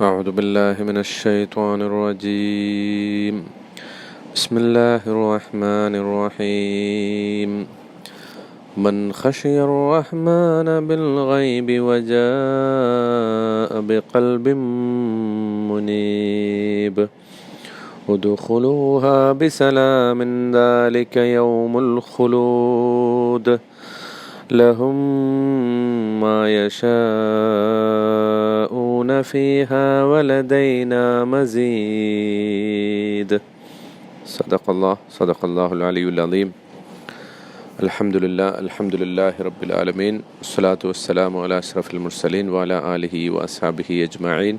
أعوذ بالله من الشيطان الرجيم. بسم الله الرحمن الرحيم. من خشي الرحمن بالغيب وجاء بقلب منيب. ادخلوها بسلام ذلك يوم الخلود. لهم ما يشاءون فيها ولدينا مزيد صدق الله صدق الله العلي العظيم الحمد لله الحمد لله رب العالمين والصلاة والسلام على أشرف المرسلين وعلى آله وأصحابه أجمعين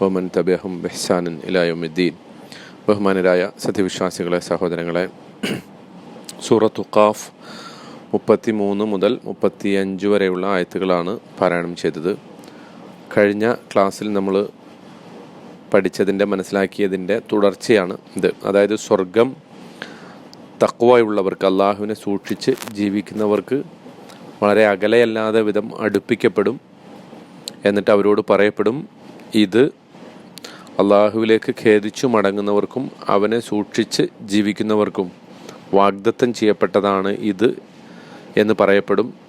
ومن تبعهم بإحسان إلى يوم الدين ബഹുമാനരായ സത്യവിശ്വാസികളെ സഹോദരങ്ങളെ സൂറത്തു ഖാഫ് മുപ്പത്തി മൂന്ന് മുതൽ മുപ്പത്തിയഞ്ച് വരെയുള്ള ആയത്തുകളാണ് പാരായണം ചെയ്തത് കഴിഞ്ഞ ക്ലാസ്സിൽ നമ്മൾ പഠിച്ചതിന്റെ മനസ്സിലാക്കിയതിന്റെ തുടർച്ചയാണ് ഇത്. അതായത് സ്വർഗം തക്കുവായുള്ളവർക്ക് അള്ളാഹുവിനെ സൂക്ഷിച്ച് ജീവിക്കുന്നവർക്ക് വളരെ അകലെയല്ലാതെ വിധം അടുപ്പിക്കപ്പെടും എന്നിട്ട് അവരോട് പറയപ്പെടും ഇത് അള്ളാഹുവിലേക്ക് ഖേദിച്ചു മടങ്ങുന്നവർക്കും അവനെ സൂക്ഷിച്ച് ജീവിക്കുന്നവർക്കും വാഗ്ദത്തം ചെയ്യപ്പെട്ടതാണ് ഇത് എന്ന് പറയപ്പെടും.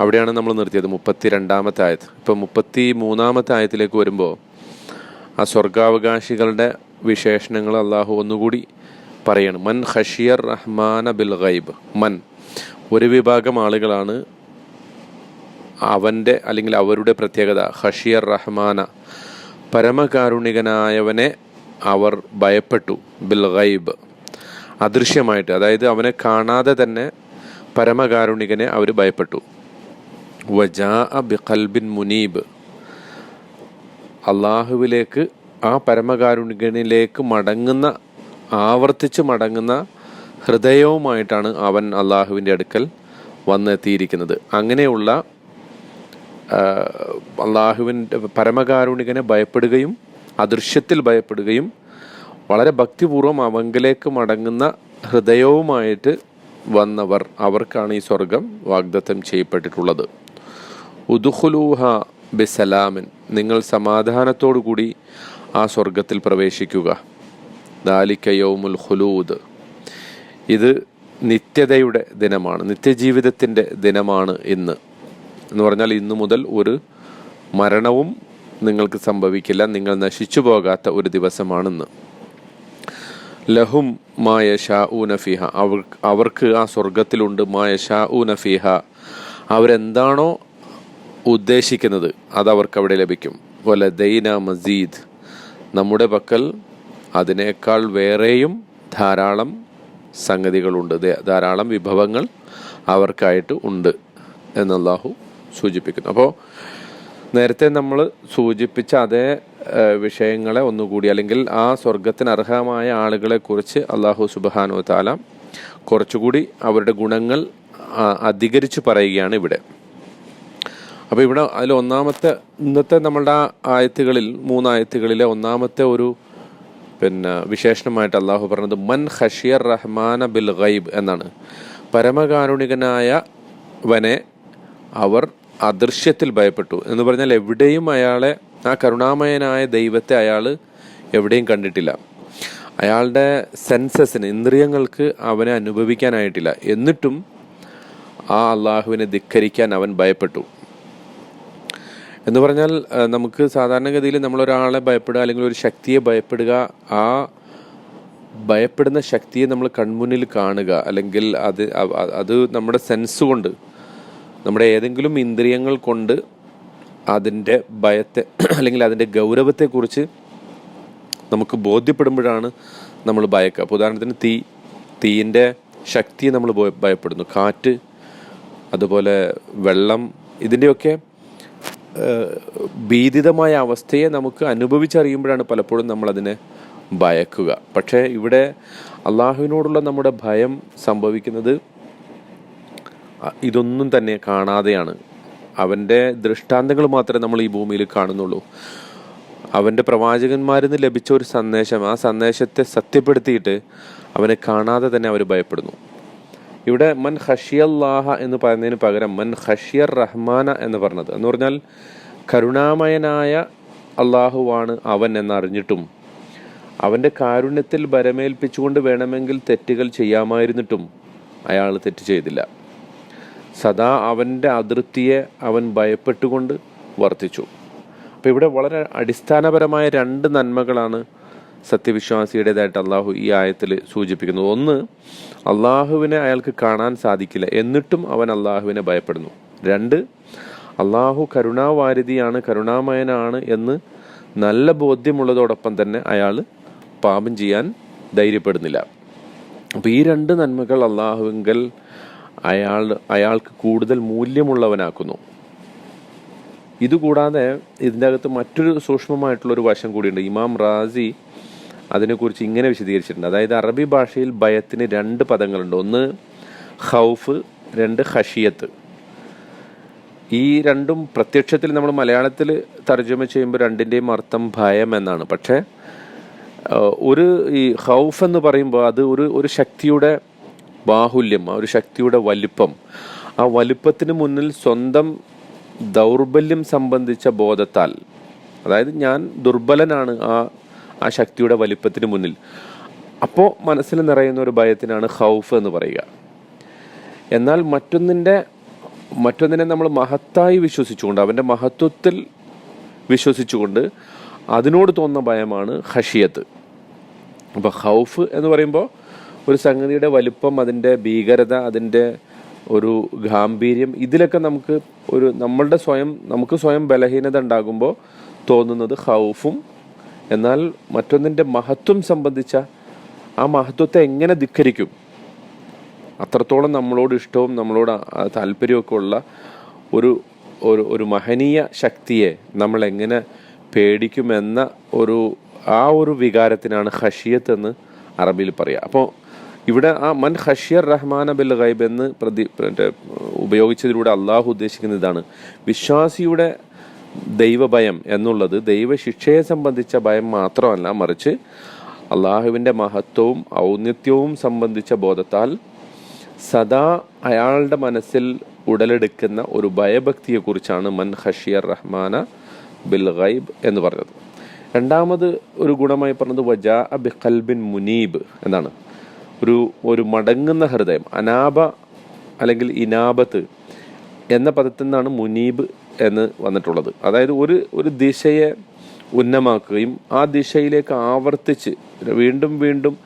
അവിടെയാണ് നമ്മൾ നിർത്തിയത് മുപ്പത്തി രണ്ടാമത്തെ ആയത് ഇപ്പം മുപ്പത്തി മൂന്നാമത്തെ ആയത്തിലേക്ക് വരുമ്പോൾ ആ സ്വർഗാവകാശികളുടെ വിശേഷണങ്ങൾ അള്ളാഹു ഒന്നുകൂടി പറയണം. മൻ ഹഷിയർ റഹ്മാന ബിൽ ഗൈബ്. മൻ. ഒരു വിഭാഗം ആളുകളാണ് അവന്റെ അല്ലെങ്കിൽ അവരുടെ പ്രത്യേകത ഹഷിയർ റഹ്മാന. പരമകാരുണികനായവനെ അവർ ഭയപ്പെട്ടു. ബിൽ ഗൈബ്. അദൃശ്യമായിട്ട്. അതായത് അവനെ കാണാതെ തന്നെ പരമകാരുണികനെ അവർ ഭയപ്പെട്ടു. മുനീബ്. അള്ളാഹുവിലേക്ക് ആ പരമകാരുണികനിലേക്ക് മടങ്ങുന്ന ആവർത്തിച്ച് മടങ്ങുന്ന ഹൃദയവുമായിട്ടാണ് അവൻ അള്ളാഹുവിന്റെ അടുക്കൽ വന്നെത്തിയിരിക്കുന്നത്. അങ്ങനെയുള്ള അള്ളാഹുവിന്റെ പരമകാരുണികനെ ഭയപ്പെടുകയും അദൃശ്യത്തിൽ ഭയപ്പെടുകയും വളരെ ഭക്തിപൂർവം അവങ്കിലേക്ക് മടങ്ങുന്ന ഹൃദയവുമായിട്ട് വന്നവർ അവർക്കാണ് ഈ സ്വർഗം വാഗ്ദത്തം ചെയ്യപ്പെട്ടിട്ടുള്ളത്. ഉദുഹുലൂഹ ബിസലാമിൻ. നിങ്ങൾ സമാധാനത്തോടു കൂടി ആ സ്വർഗത്തിൽ പ്രവേശിക്കുക. ദാലിക്ക യൗമുൽ ഹുലൂദ് ഇത് നിത്യതയുടെ ദിനമാണ്. നിത്യജീവിതത്തിന്റെ ദിനമാണ് ഇന്ന്. എന്ന് പറഞ്ഞാൽ ഇന്നു മുതൽ ഒരു മരണവും നിങ്ങൾക്ക് സംഭവിക്കില്ല. നിങ്ങൾ നശിച്ചു പോകാത്ത ഒരു ദിവസമാണെന്ന്. ലഹും മായ ഷാ നഫിഹ അവർ അവർക്ക് ആ സ്വർഗത്തിലുണ്ട് മായ ഷാ ഊ നഫിഹ അവരെന്താണോ ഉദ്ദേശിക്കുന്നത് അത് അവർക്ക് അവിടെ ലഭിക്കും. പോലെ ദൈന മസീദ്. നമ്മുടെ പക്കൽ അതിനേക്കാൾ വേറെയും ധാരാളം സംഗതികളുണ്ട്. ധാരാളം വിഭവങ്ങൾ അവർക്കായിട്ട് ഉണ്ട് എന്നല്ലാഹു സൂചിപ്പിക്കുന്നു. അപ്പോൾ നേരത്തെ നമ്മൾ സൂചിപ്പിച്ച അതേ വിഷയങ്ങളെ ഒന്നുകൂടി അല്ലെങ്കിൽ ആ സ്വർഗത്തിന് അർഹമായ ആളുകളെ കുറിച്ച് അള്ളാഹു സുബാനു താല കുറച്ചുകൂടി അവരുടെ ഗുണങ്ങൾ അധികരിച്ച് പറയുകയാണ് ഇവിടെ. അപ്പോൾ ഇവിടെ അതിൽ ഒന്നാമത്തെ ഇന്നത്തെ നമ്മളുടെ ആയത്തുകളിൽ മൂന്നായത്തുകളിലെ ഒന്നാമത്തെ ഒരു പിന്നെ വിശേഷണമായിട്ട് അള്ളാഹു പറഞ്ഞത് മൻ ഹഷിയർ റഹ്മാന ബിൽ ഗൈബ് എന്നാണ്. പരമകാരുണികനായ വനെ അവർ അദൃശ്യത്തിൽ ഭയപ്പെട്ടു. എന്ന് പറഞ്ഞാൽ എവിടെയും അയാളെ ആ കരുണാമയനായ ദൈവത്തെ അയാൾ എവിടെയും കണ്ടിട്ടില്ല. അയാളുടെ സെൻസസിന് ഇന്ദ്രിയങ്ങൾക്ക് അവനെ അനുഭവിക്കാനായിട്ടില്ല. എന്നിട്ടും ആ അള്ളാഹുവിനെ ധിക്കരിക്കാൻ അവൻ ഭയപ്പെട്ടു. എന്ന് പറഞ്ഞാൽ നമുക്ക് സാധാരണഗതിയിൽ നമ്മളൊരാളെ ഭയപ്പെടുക അല്ലെങ്കിൽ ഒരു ശക്തിയെ ഭയപ്പെടുക ആ ഭയപ്പെടുന്ന ശക്തിയെ നമ്മൾ കൺമുന്നിൽ കാണുക. അല്ലെങ്കിൽ അത് അത് നമ്മുടെ സെൻസ് കൊണ്ട് നമ്മുടെ ഏതെങ്കിലും ഇന്ദ്രിയങ്ങൾ കൊണ്ട് അതിന്റെ ഭയത്തെ അല്ലെങ്കിൽ അതിന്റെ ഗൗരവത്തെക്കുറിച്ച് നമുക്ക് ബോധ്യപ്പെടുമ്പോഴാണ് നമ്മൾ ഭയക്കുക. അപ്പോൾ ഉദാഹരണത്തിന് തീ തീയിന്റെ ശക്തിയെ നമ്മൾ ഭയപ്പെടുന്നു. കാറ്റ് അതുപോലെ വെള്ളം ഇതിന്റെയൊക്കെ ഭീതിതമായ അവസ്ഥയെ നമുക്ക് അനുഭവിച്ചറിയുമ്പോഴാണ് പലപ്പോഴും നമ്മളതിനെ ഭയക്കുക. പക്ഷേ ഇവിടെ അള്ളാഹുവിനോടുള്ള നമ്മുടെ ഭയം സംഭവിക്കുന്നത് ഇതൊന്നും തന്നെ കാണാതെയാണ്. അവന്റെ ദൃഷ്ടാന്തങ്ങൾ മാത്രമേ നമ്മൾ ഈ ഭൂമിയിൽ കാണുന്നുള്ളൂ. അവന്റെ പ്രവാചകന്മാരിൽ നിന്ന് ലഭിച്ച ഒരു സന്ദേശം ആ സന്ദേശത്തെ സത്യപ്പെടുത്തിയിട്ട് അവനെ കാണാതെ തന്നെ അവർ ഭയപ്പെടുന്നു. ഇവിടെ മൻ ഹഷിയല്ലാഹ എന്ന് പറയുന്നതിന് പകരം മൻ ഹഷിയർ റഹ്മാന എന്ന് പറഞ്ഞത്. എന്ന് പറഞ്ഞാൽ കരുണാമയനായ അള്ളാഹുവാണ് അവൻ എന്നറിഞ്ഞിട്ടും അവന്റെ കാരുണ്യത്തിൽ ബരമേൽപ്പിച്ചുകൊണ്ട് വേണമെങ്കിൽ തെറ്റുകൾ ചെയ്യാമായിരുന്നിട്ടും അയാൾ തെറ്റ് ചെയ്തില്ല. സദാ അവന്റെ അതിർത്തിയെ അവൻ ഭയപ്പെട്ടുകൊണ്ട് വർത്തിച്ചു. അപ്പോൾ ഇവിടെ വളരെ അടിസ്ഥാനപരമായ രണ്ട് നന്മകളാണ് സത്യവിശ്വാസിയുടേതായിട്ട് അള്ളാഹു ഈ ആയത്തിൽ സൂചിപ്പിക്കുന്നു. ഒന്ന് അള്ളാഹുവിനെ അയാൾക്ക് കാണാൻ സാധിക്കില്ല എന്നിട്ടും അവൻ അള്ളാഹുവിനെ ഭയപ്പെടുന്നു. രണ്ട് അള്ളാഹു കരുണാവാരിധിയാണ് കരുണാമയനാണ് എന്ന് നല്ല ബോധ്യമുള്ളതോടൊപ്പം തന്നെ അയാൾ പാപം ചെയ്യാൻ ധൈര്യപ്പെടുന്നില്ല. അപ്പോൾ ഈ രണ്ട് നന്മകൾ അള്ളാഹുവിങ്കൽ അയാൾ അയാൾക്ക് കൂടുതൽ മൂല്യമുള്ളവനാക്കുന്നു. ഇതുകൂടാതെ ഇതിന്റെ അകത്ത് മറ്റൊരു സൂക്ഷ്മമായിട്ടുള്ളൊരു വശം കൂടിയുണ്ട്. ഇമാം റാസി അതിനെക്കുറിച്ച് ഇങ്ങനെ വിശദീകരിച്ചിട്ടുണ്ട്. അതായത് അറബി ഭാഷയിൽ ഭയത്തിന് രണ്ട് പദങ്ങളുണ്ട്. ഒന്ന് ഹൗഫ് രണ്ട് ഹഷിയത്ത് ഈ രണ്ടും പ്രത്യക്ഷത്തിൽ നമ്മൾ മലയാളത്തിൽ തർജമ ചെയ്യുമ്പോൾ രണ്ടിന്റെയും അർത്ഥം ഭയം എന്നാണ്. പക്ഷേ ഒരു ഈ ഹൗഫ് എന്ന് പറയുമ്പോൾ അത് ഒരു ഒരു ശക്തിയുടെ ബാഹുല്യം ഒരു ശക്തിയുടെ വലിപ്പം. ആ വലിപ്പത്തിന് മുന്നിൽ സ്വന്തം ദൗർബല്യം സംബന്ധിച്ച ബോധത്താൽ അതായത് ഞാൻ ദുർബലനാണ് ആ ആ ശക്തിയുടെ വലിപ്പത്തിന് മുന്നിൽ. അപ്പോൾ മനസ്സിൽ നിറയുന്ന ഒരു ഭയത്തിനാണ് ഹൗഫ് എന്ന് പറയുക. എന്നാൽ മറ്റൊന്നിന്റെ മറ്റൊന്നിനെ നമ്മൾ മഹത്തായി വിശ്വസിച്ചുകൊണ്ട് അവന്റെ മഹത്വത്തിൽ വിശ്വസിച്ചുകൊണ്ട് അതിനോട് തോന്നുന്ന ഭയമാണ് ഹഷിയത്ത് അപ്പോൾ ഹൗഫ് എന്ന് പറയുമ്പോൾ ഒരു സംഗതിയുടെ വലുപ്പം അതിന്റെ ഭീകരത അതിന്റെ ഒരു ഗാംഭീര്യം. ഇതിലൊക്കെ നമുക്ക് ഒരു നമ്മളുടെ സ്വയം നമുക്ക് സ്വയം ബലഹീനത ഉണ്ടാകുമ്പോൾ തോന്നുന്നത് ഹൗഫും എന്നാൽ മറ്റൊന്നിന്റെ മഹത്വം സംബന്ധിച്ച ആ മഹത്വത്തെ എങ്ങനെ ധിക്കരിക്കും? അത്രത്തോളം നമ്മളോട് ഇഷ്ടവും നമ്മളോട് താല്പര്യമൊക്കെ ഉള്ള ഒരു ഒരു ഒരു മഹനീയ ശക്തിയെ നമ്മൾ എങ്ങനെ പേടിക്കുമെന്ന ഒരു ആ ഒരു വികാരത്തിനാണ് ഹഷിയത്ത് എന്ന് അറബിയിൽ പറയുക അപ്പോൾ ഇവിടെ ആ മൻ ഹഷിയർ റഹ്മാൻ ബിൽ ഗൈബ് എന്ന് പ്രതി ഉപയോഗിച്ചതിലൂടെ അള്ളാഹു ഉദ്ദേശിക്കുന്ന ഇതാണ്. വിശ്വാസിയുടെ ദൈവഭയം എന്നുള്ളത് ദൈവശിക്ഷയെ സംബന്ധിച്ച ഭയം മാത്രമല്ല മറിച്ച് അള്ളാഹുവിന്റെ മഹത്വവും ഔന്നിത്യവും സംബന്ധിച്ച ബോധത്താൽ സദാ അയാളുടെ മനസ്സിൽ ഉടലെടുക്കുന്ന ഒരു ഭയഭക്തിയെക്കുറിച്ചാണ് മൻ ഹഷിയർ റഹ്മാന ബിൽ ഗൈബ് എന്ന് പറഞ്ഞത്. രണ്ടാമത് ഒരു ഗുണമായി പറഞ്ഞത് വജാ ബി ഖൽബിൻ മുനീബ് എന്നാണ്. ഒരു ഒരു മടങ്ങുന്ന ഹൃദയം അനാബ അല്ലെങ്കിൽ ഇനാബത്ത് എന്ന പദത്തിൽ നിന്നാണ് മുനീബ് എന്ന് വന്നിട്ടുള്ളത്. അതായത് ഒരു ഒരു ദിശയെ ഉന്നമാക്കുകയും ആ ദിശയിലേക്ക് ആവർത്തിച്ച് വീണ്ടും വീണ്ടും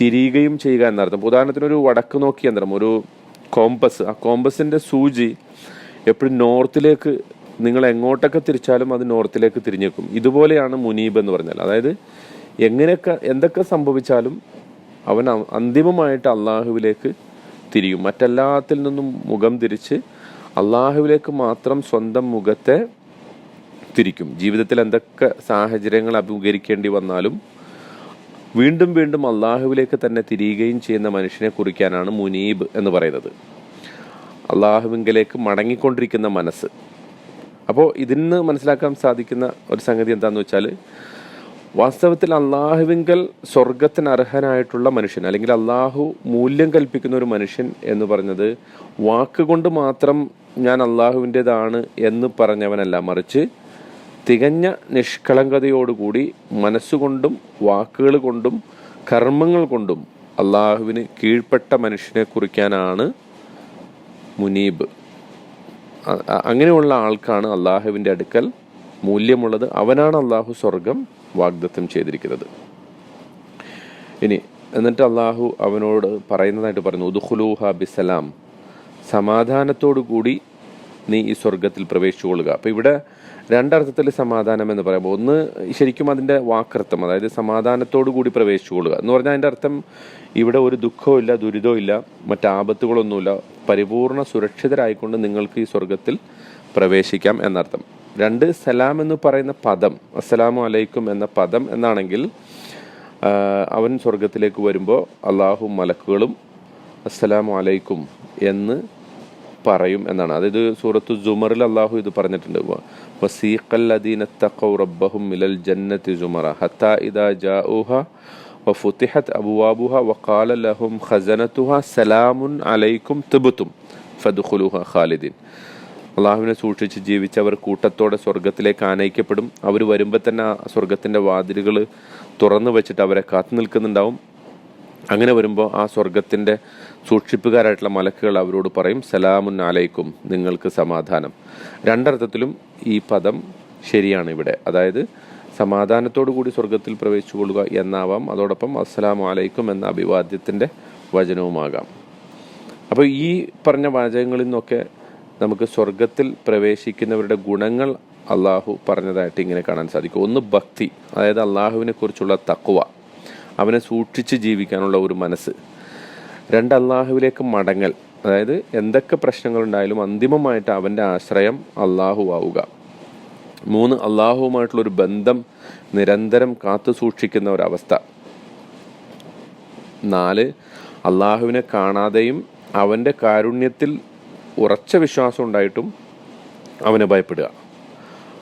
തിരിയുകയും ചെയ്യുക എന്നർത്ഥം. ഉദാഹരണത്തിന് ഒരു വടക്ക് നോക്കി യന്ത്രം ഒരു കോമ്പസ്. ആ കോമ്പസിന്റെ സൂചി എപ്പോഴും നോർത്തിലേക്ക് നിങ്ങൾ എങ്ങോട്ടൊക്കെ തിരിച്ചാലും അത് നോർത്തിലേക്ക് തിരിഞ്ഞേക്കും. ഇതുപോലെയാണ് മുനീബ് എന്ന് പറഞ്ഞാൽ. അതായത് എങ്ങനെയൊക്കെ എന്തൊക്കെ സംഭവിച്ചാലും അവൻ അന്തിമമായിട്ട് അള്ളാഹുവിലേക്ക് തിരിയും. മറ്റെല്ലാത്തിൽ നിന്നും മുഖം തിരിച്ച് അള്ളാഹുവിലേക്ക് മാത്രം സ്വന്തം മുഖത്തെ തിരിക്കും. ജീവിതത്തിൽ എന്തൊക്കെ സാഹചര്യങ്ങൾ അഭിമുഖീകരിക്കേണ്ടി വന്നാലും വീണ്ടും വീണ്ടും അള്ളാഹുവിലേക്ക് തന്നെ തിരിയുകയും ചെയ്യുന്ന മനുഷ്യനെ കുറിക്കാനാണ് മുനീബ് എന്ന് പറയുന്നത്. അള്ളാഹുവിങ്കലേക്ക് മടങ്ങിക്കൊണ്ടിരിക്കുന്ന മനസ്സ്. അപ്പോൾ ഇതിന്ന് മനസ്സിലാക്കാൻ സാധിക്കുന്ന ഒരു സംഗതി എന്താണെന്ന് വെച്ചാൽ വാസ്തവത്തിൽ അള്ളാഹുവിങ്കൽ സ്വർഗത്തിന് അർഹനായിട്ടുള്ള മനുഷ്യൻ അല്ലെങ്കിൽ അള്ളാഹു മൂല്യം കൽപ്പിക്കുന്ന ഒരു മനുഷ്യൻ എന്ന് പറഞ്ഞത് വാക്കുകൊണ്ട് മാത്രം ഞാൻ അള്ളാഹുവിന്റെതാണ് എന്ന് പറഞ്ഞവനല്ല. മറിച്ച് തികഞ്ഞ നിഷ്കളങ്കതയോടുകൂടി മനസ്സുകൊണ്ടും വാക്കുകൾ കൊണ്ടും കർമ്മങ്ങൾ കൊണ്ടും അള്ളാഹുവിന് കീഴ്പ്പെട്ട മനുഷ്യനെ കുറിക്കാനാണ് മുനീബ്. അങ്ങനെയുള്ള ആൾക്കാണ് അള്ളാഹുവിന്റെ അടുക്കൽ മൂല്യമുള്ളത്. അവനാണ് അള്ളാഹു സ്വർഗം വാഗ്ദത്തം ചെയ്തിരിക്കുന്നത്. ഇനി എന്നിട്ട് അള്ളാഹു അവനോട് പറയുന്നതായിട്ട് പറഞ്ഞു ഉദുഹുലൂഹ ബിസലാം സമാധാനത്തോടു കൂടി നീ ഈ സ്വർഗത്തിൽ പ്രവേശിച്ചുകൊള്ളുക. അപ്പോൾ ഇവിടെ രണ്ടർത്ഥത്തിൽ സമാധാനം എന്ന് പറയുമ്പോൾ ഒന്ന് ശരിക്കും അതിന്റെ വാക്കർത്ഥം അതായത് സമാധാനത്തോടു കൂടി പ്രവേശിച്ചുകൊള്ളുക. എന്ന് പറഞ്ഞാൽ അതിന്റെ അർത്ഥം ഇവിടെ ഒരു ദുരിതവും ഇല്ല മറ്റാപത്തുകളൊന്നുമില്ല. പരിപൂർണ സുരക്ഷിതരായിക്കൊണ്ട് നിങ്ങൾക്ക് ഈ സ്വർഗത്തിൽ പ്രവേശിക്കാം എന്നർത്ഥം. രണ്ട് സലാം എന്ന് പറയുന്ന പദം അസ്സലാമു അലൈക്കും എന്ന പദം എന്നാണെങ്കിൽ അവൻ സ്വർഗത്തിലേക്ക് വരുമ്പോൾ അള്ളാഹു മലക്കുകളും അസ്സലാമു അലൈക്കും എന്ന് പറയും എന്നാണ്. അതായത് സൂറത്തു ജുമറിൽ അള്ളാഹു ഇത് പറഞ്ഞിട്ടുണ്ട്. വസീഖല്ലദീന തഖൗ റബ്ബഹും മിലൽ ജന്നത്തി ജുമറ ഹത്താ ഇദാ ജാഊഹ വഫുത്തിഹത് വഖാല ലഹും അലൈക്കും അള്ളാഹുവിനെ സൂക്ഷിച്ച് ജീവിച്ചവർ കൂട്ടത്തോടെ സ്വർഗത്തിലേക്ക് ആനയിക്കപ്പെടും. അവർ വരുമ്പോൾ തന്നെ ആ സ്വർഗത്തിന്റെ വാതിലുകൾ തുറന്നു വെച്ചിട്ട് അവരെ കാത്തു നിൽക്കുന്നുണ്ടാവും. അങ്ങനെ വരുമ്പോൾ ആ സ്വർഗത്തിന്റെ സൂക്ഷിപ്പുകാരായിട്ടുള്ള മലക്കുകൾ അവരോട് പറയും സലാമുൻ ആലയിക്കും നിങ്ങൾക്ക് സമാധാനം. രണ്ടർത്ഥത്തിലും ഈ പദം ശരിയാണ് ഇവിടെ. അതായത് സമാധാനത്തോടു കൂടി സ്വർഗത്തിൽ പ്രവേശിച്ചു കൊള്ളുക എന്നാവാം. അതോടൊപ്പം അസ്സലാമു അലൈക്കും എന്ന അഭിവാദ്യത്തിന്റെ വചനവുമാകാം. അപ്പോൾ ഈ പറഞ്ഞ വാചകങ്ങളിൽ നിന്നൊക്കെ നമുക്ക് സ്വർഗത്തിൽ പ്രവേശിക്കുന്നവരുടെ ഗുണങ്ങൾ അള്ളാഹു പറഞ്ഞതായിട്ട് ഇങ്ങനെ കാണാൻ സാധിക്കും. ഒന്ന് ഭക്തി അതായത് അള്ളാഹുവിനെ കുറിച്ചുള്ള തക്കുവ അവനെ സൂക്ഷിച്ച് ജീവിക്കാനുള്ള ഒരു മനസ്സ്. രണ്ട് അള്ളാഹുവിലേക്ക് മടങ്ങൽ അതായത് എന്തൊക്കെ പ്രശ്നങ്ങളുണ്ടായാലും അന്തിമമായിട്ട് അവന്റെ ആശ്രയം അള്ളാഹു ആവുക. മൂന്ന് അള്ളാഹുവുമായിട്ടുള്ളൊരു ബന്ധം നിരന്തരം കാത്തു സൂക്ഷിക്കുന്ന ഒരവസ്ഥ നാല് അള്ളാഹുവിനെ കാണാതെയും അവന്റെ കാരുണ്യത്തിൽ ഉറച്ച വിശ്വാസം ഉണ്ടായിട്ടും അവനെ ഭയപ്പെടുക.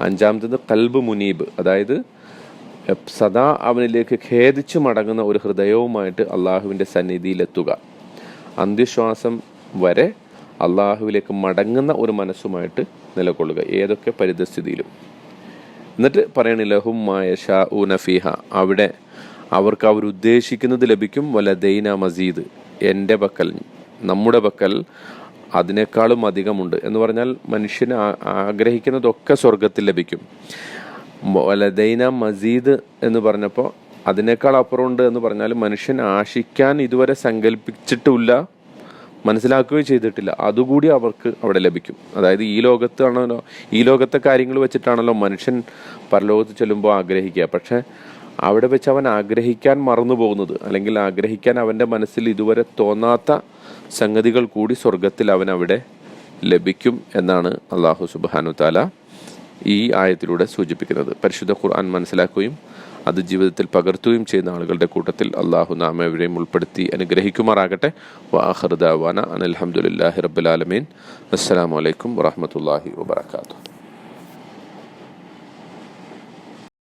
അഞ്ചാമത്തത് കൽബ് മുനീബ്. അതായത് സദാ അവനിലേക്ക് ഖേദിച്ചു മടങ്ങുന്ന ഒരു ഹൃദയവുമായിട്ട് അള്ളാഹുവിന്റെ സന്നിധിയിലെത്തുക. അന്ത്യശ്വാസം വരെ അള്ളാഹുവിലേക്ക് മടങ്ങുന്ന ഒരു മനസ്സുമായിട്ട് നിലകൊള്ളുക ഏതൊക്കെ പരിതസ്ഥിതിയിലും. എന്നിട്ട് പറയണി ലഹും മായ ഷാ നഫീഹ അവിടെ അവർക്ക് അവർ ഉദ്ദേശിക്കുന്നത് ലഭിക്കും വലദൈന മസീദ്. എന്റെ പക്കൽ നമ്മുടെ പക്കൽ അതിനേക്കാളും അധികമുണ്ട്. എന്ന് പറഞ്ഞാൽ മനുഷ്യന് ആഗ്രഹിക്കുന്നതൊക്കെ സ്വർഗത്തിൽ ലഭിക്കും. വലദൈന മസീദ് എന്ന് പറഞ്ഞപ്പോൾ അതിനേക്കാൾ അപ്പുറമുണ്ട് എന്ന് പറഞ്ഞാൽ മനുഷ്യൻ ആശിക്കാൻ ഇതുവരെ സങ്കല്പിച്ചിട്ടില്ല മനസ്സിലാക്കുകയും ചെയ്തിട്ടില്ല. അതുകൂടി അവർക്ക് അവിടെ ലഭിക്കും. അതായത് ഈ ലോകത്താണല്ലോ ഈ ലോകത്തെ കാര്യങ്ങൾ വെച്ചിട്ടാണല്ലോ മനുഷ്യൻ പരലോകത്ത് ചെല്ലുമ്പോൾ ആഗ്രഹിക്കുക. പക്ഷെ അവിടെ വെച്ച് അവൻ ആഗ്രഹിക്കാൻ മറന്നു പോകുന്നത് അല്ലെങ്കിൽ ആഗ്രഹിക്കാൻ അവന്റെ മനസ്സിൽ ഇതുവരെ തോന്നാത്ത സംഗതികൾ കൂടി സ്വർഗത്തിൽ അവൻ അവിടെ ലഭിക്കും എന്നാണ് അള്ളാഹു സുബാനു താല ഈ ആയത്തിലൂടെ സൂചിപ്പിക്കുന്നത്. പരിശുദ്ധ ഖുർആൻ മനസ്സിലാക്കുകയും അത് ജീവിതത്തിൽ പകർത്തുകയും ചെയ്യുന്ന ആളുകളുടെ കൂട്ടത്തിൽ അള്ളാഹു നാം എവരെയും ഉൾപ്പെടുത്തി അനുഗ്രഹിക്കുമാറാകട്ടെ. വാഹർദാവാന അനിൽഹമുല്ലാഹി റബ്ബുലാലമീൻ വലൈക്കും വാഹമത്തല്ലാഹി വാബർക്കാത്തു